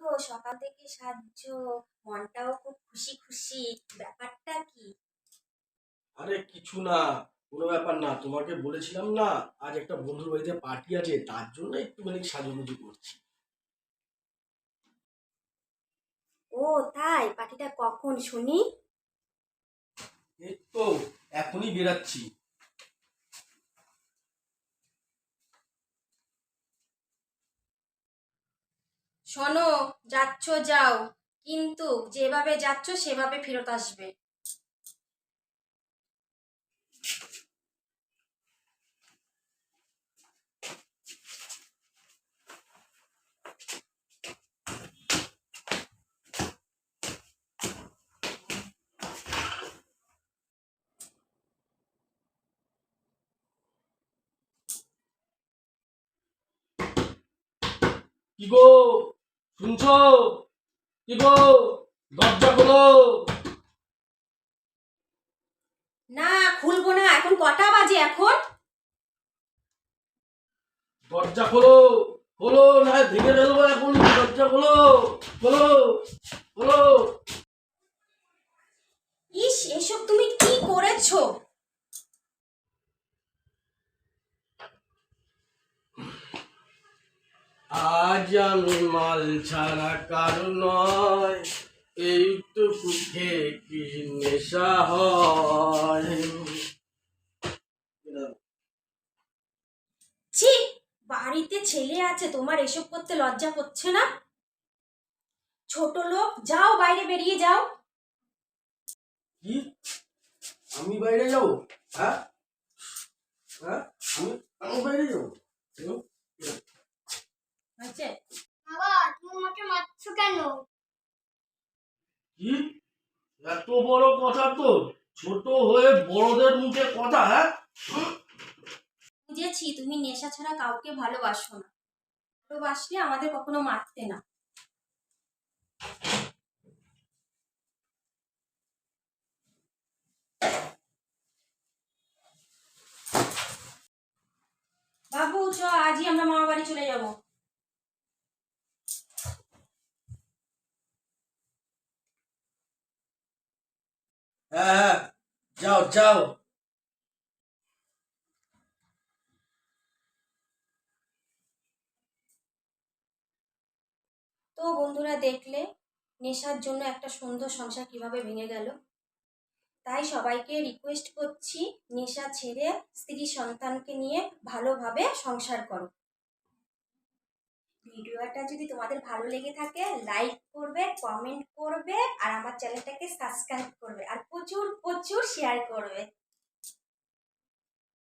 গো সকাল থেকে সাহায্য মনটাও খুব খুশি খুশি। ব্যাপারটা কি? আরে কিছু না কোনো ব্যাপার না। তোমাকে বলেছিলাম না আজ একটা বন্ধুর বাড়িতে পার্টি আছে তার জন্য একটুখানি সাজুগুজু করছি। ও তাই? পার্টিটা কখন? শুনি। এই তো এখনই বেরাচ্ছি। শোনো যাচ্ছ যাও। কিন্তু যেভাবে যাচ্ছ সেভাবে ফেরত আসবে। কি গো? শুনছো? কি গো? দরজা খোলো। না খুলবো না। এখন কটা বাজে এখন? দরজা খোলো। খোলো না ভেঙে ফেলব এখন। দরজা খোলো। খোলো। খোলো। ইস এসব তুমি কি করেছ? আজ আমি মাল ছাড়া কারও নয়। এইটুকু কি নেশা হয়। ছি বাড়িতে ছেলে আছে তোমার এসব করতে লজ্জা করছে না? ছোট লোক যাও বাইরে বেরিয়ে যাও। কি? আমি বাইরে যাব? হ্যাঁ? হ্যাঁ? আমি আমি বাইরে যাব? কেন? কি? এত বড় কথা তো? ছোট হয়ে বড়দের মুখে কথা হ্যাঁ? বুঝেছি তুমি নেশা ছাড়া কাউকে ভালোবাসো না। ভালোবাসলে আমাদের কখনো মারতে না। বাবু চ আজই আমরা মামা বাড়ি চলে যাব। হ্যাঁ হ্যাঁ। যাও যাও। তো বন্ধুরা দেখলে, নেশার জন্য একটা সুন্দর সংসার কীভাবে ভেঙে গেল? তাই সবাইকে রিকোয়েস্ট করছি, নেশা ছেড়ে স্ত্রী সন্তানকে নিয়ে ভালোভাবে সংসার করো। ভিডিওটা যদি তোমাদের ভালো লেগে থাকে লাইক করবে কমেন্ট করবে, আর আমার চ্যানেলটাকে সাবস্ক্রাইব করবে। আর প্রচুর প্রচুর শেয়ার করবে।